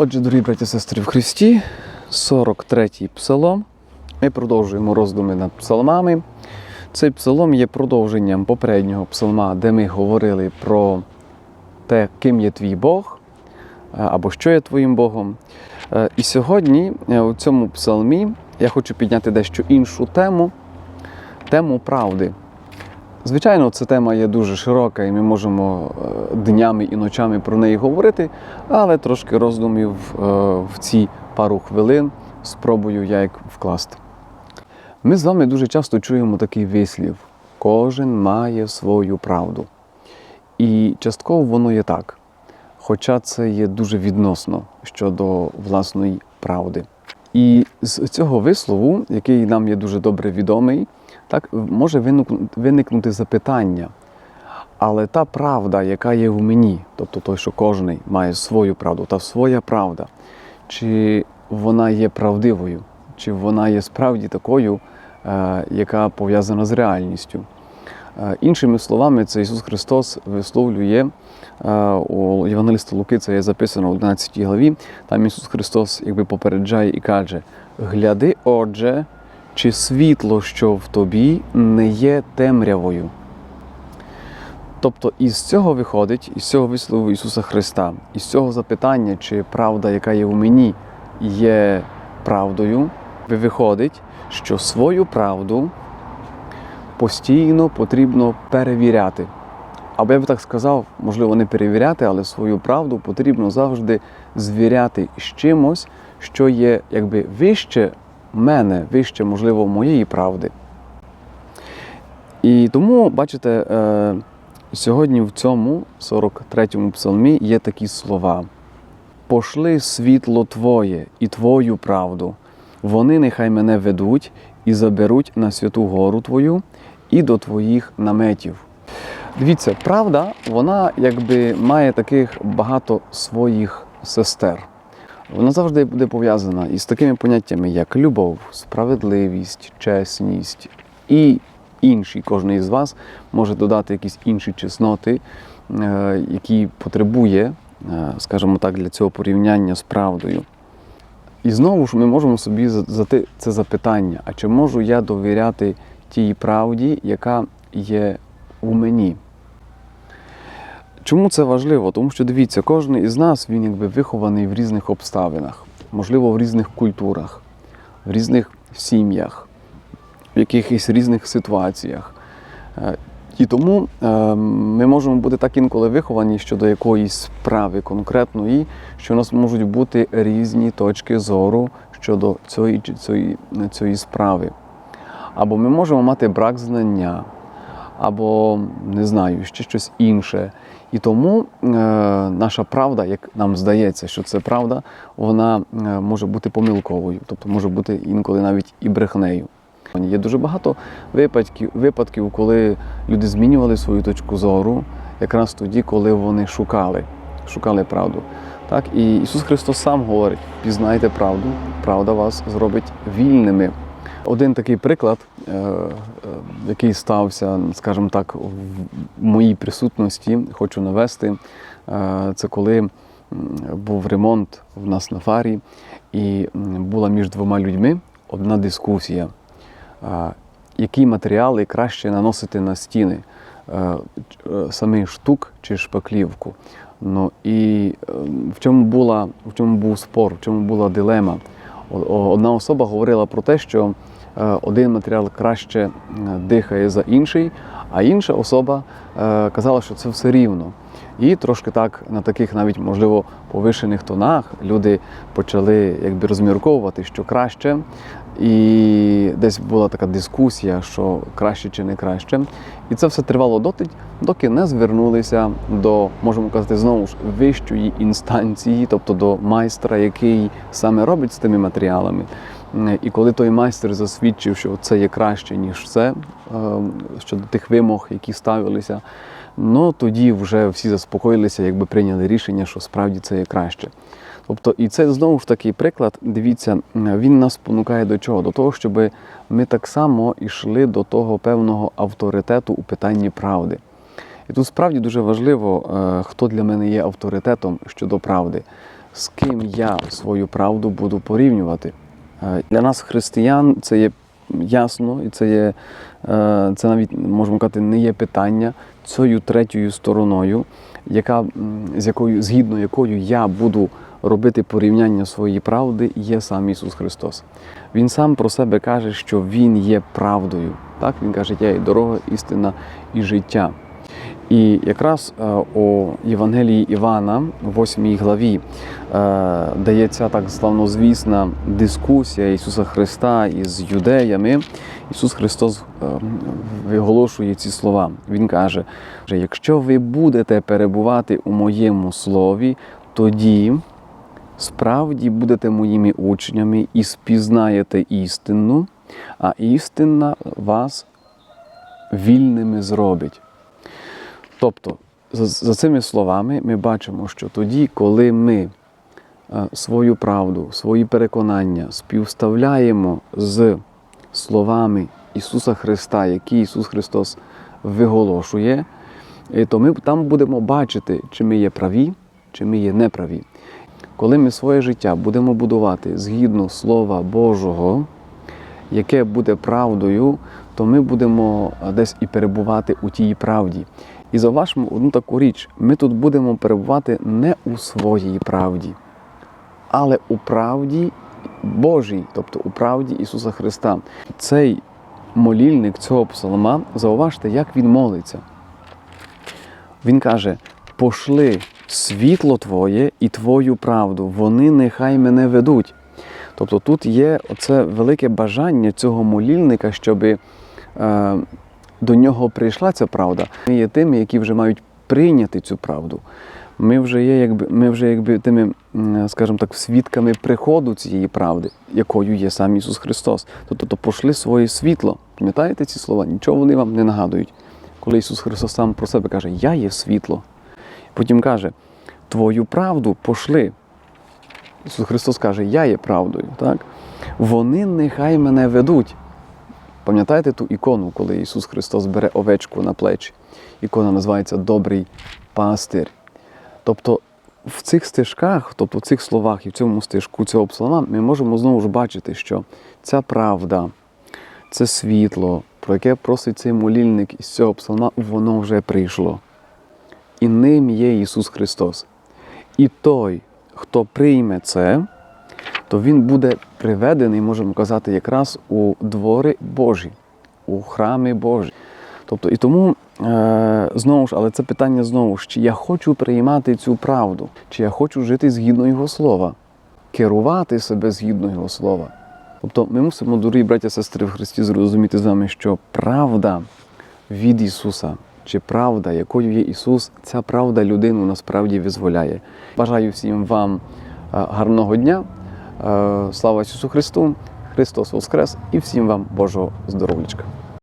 Отже, дорогі браті і сестри в Христі, 43-й псалом. Ми продовжуємо роздуми над псалмами. Цей псалом є продовженням попереднього псалма, де ми говорили про те, ким є твій Бог е, або що є твоїм Богом. Е, І сьогодні е, у цьому псалмі я хочу підняти дещо іншу тему тему правди. Звичайно, ця тема є дуже широка, і ми можемо е, днями і ночами про неї говорити, але трошки роздумів е, в ці пару хвилин спробую я як вкласти. Ми з вами дуже часто чуємо такий вислів: кожен має свою правду. І частково воно є так. Хоча це є дуже відносно щодо власної правди. І з цього вислову, який нам є дуже добре відомий, так може виникнути запитання. Але та правда, яка є в мені, тобто той, що кожен має свою правду, та своя правда, чи вона є правдивою, чи вона є справді такою, е, яка пов'язана з реальністю. Е, Іншими словами, це Ісус Христос висловлює е, у Євангеліста Луки, це є записано в 11 главі. Там Ісус Христос якби попереджає і каже: Гляди, отже, чи світло, що в тобі, не є темрявою. Тобто із цього виходить, із цього вислову Ісуса Христа, із цього запитання, чи правда, яка є в мені, є правдою, виходить, що свою правду постійно потрібно перевіряти. Або я би так сказав, можливо, не перевіряти, але свою правду потрібно завжди звіряти з чимось, що є якби вище мене, вище, можливо, моєї правди. І тому, бачите, е, сьогодні в цьому 43-му псалмі є такі слова: Пошли світло Твоє і Твою правду. Вони нехай мене ведуть і заберуть на святу гору Твою і до Твоїх наметів. Дивіться, правда, вона якби має таких багато своїх сестер. Вона завжди буде пов'язана із такими поняттями, як любов, справедливість, чесність і інші. Кожен із вас може додати якісь інші чесноти, е, які потребує, е, скажімо так, для цього порівняння з правдою. І знову ж ми можемо собі задати це запитання: а чи можу я довіряти тій правді, яка є у мені? Чому це важливо? Тому що дивіться, кожен із нас він якби вихований в різних обставинах, можливо, в різних культурах, в різних сім'ях, в якихось різних ситуаціях. Е, І тому е, ми можемо бути так інколи виховані щодо якоїсь справи конкретної, що у нас можуть бути різні точки зору щодо цієї, цієї, цієї справи. Або ми можемо мати брак знання, або не знаю, ще щось інше. І тому е, наша правда, як нам здається, що це правда, вона е, може бути помилковою, тобто може бути інколи навіть і брехнею. Є дуже багато випадків, випадків, коли люди змінювали свою точку зору, якраз тоді, коли вони шукали, шукали правду. Так, і Ісус Христос сам говорить: пізнайте правду, правда вас зробить вільними. Один такий приклад, який стався, скажімо так, в моїй присутності, хочу навести, е, це коли був ремонт в нас на фарі, і була між двома людьми одна дискусія, е, які матеріали краще наносити на стіни, е, е, самий штук чи шпаклівку. Ну і е, в чому була в чому був спор, в чому була дилема? Одна особа говорила про те, що е, один матеріал краще е, дихає за інший, а інша особа е, казала, що це все рівно. І трошки так на таких навіть можливо повишених тонах люди почали якби розмірковувати, що краще. І десь була така дискусія, що краще чи не краще. І це все тривало доти, доки не звернулися до, можемо казати, знову ж вищої інстанції, тобто до майстра, який саме робить з тими матеріалами. І коли той майстер засвідчив, що це є краще, ніж це, е, щодо тих вимог, які ставилися, ну тоді вже всі заспокоїлися, якби прийняли рішення, що справді це є краще. Тобто, і це знову ж такий приклад. Дивіться, він нас спонукає до чого? До того, щоб ми так само йшли до того певного авторитету у питанні правди. І тут справді дуже важливо, е, хто для мене є авторитетом щодо правди. з ким я свою правду буду порівнювати. Е, Для нас, християн, це є ясно, і це є е, це навіть можемо казати, не є питання цією третьою стороною, яка з якою згідно якою я буду робити порівняння своєї правди, є сам Ісус Христос. Він сам про себе каже, що Він є правдою. Так він каже, я є дорога, істина і життя. І якраз е, у Євангелії Івана, в 8 главі, е, дається так славнозвісна дискусія Ісуса Христа із юдеями. Ісус Христос е, виголошує ці слова. Він каже: що якщо ви будете перебувати у моєму слові, тоді справді будете моїми учнями і спізнаєте істину, а істина вас вільними зробить. Тобто, за, цими словами ми бачимо, що тоді, коли ми е, свою правду, свої переконання співставляємо з словами Ісуса Христа, які Ісус Христос виголошує, е, то ми там будемо бачити, чи ми є праві, чи ми є неправі. Коли ми своє життя будемо будувати згідно Слова Божого, яке буде правдою, то ми будемо е, десь і перебувати у тій правді. І зауважмо одну таку річ: ми тут будемо перебувати не у своїй правді, але у правді Божій, тобто у правді Ісуса Христа. Цей молільник цього псалма, зауважте, як він молиться. Він каже: пошли світло Твоє і Твою правду, вони нехай мене ведуть. Тобто тут є оце велике бажання цього молільника, щоб е, до нього прийшла ця правда. Ми є тими, які вже мають прийняти цю правду. Ми вже є, якби ми вже якби тими, скажімо так, свідками приходу цієї правди, якою є сам Ісус Христос. Тобто, то пошли своє світло. Пам'ятаєте ці слова? Нічого вони вам не нагадують. Коли Ісус Христос сам про себе каже, Я є світло. Потім каже, Твою правду пошли. Ісус Христос каже, Я є правдою. Так? Вони нехай мене ведуть. Пам'ятаєте ту ікону, коли Ісус Христос бере овечку на плечі? Ікона називається Добрий пастир. Тобто в цих стежках, тобто в цих словах і в цьому стежку цього псалма, ми можемо знову ж бачити, що ця правда, це світло, про яке просить цей молільник із цього псалма, воно вже прийшло. І ним є Ісус Христос. І той, хто прийме це, то він буде приведений, можемо казати, якраз у двори Божі, у храми Божі. Тобто, і тому е, знову ж, але це питання знову ж, чи я хочу приймати цю правду, чи я хочу жити згідно Його слова, керувати себе згідно Його слова. Тобто ми мусимо, дорогі браття сестри в Христі, зрозуміти з вами, що правда від Ісуса, чи правда, якою є Ісус, ця правда людину насправді визволяє. Бажаю всім вам е, гарного дня. Е, Слава Ісусу Христу! Христос Воскрес і всім вам Божого здоров'ячка!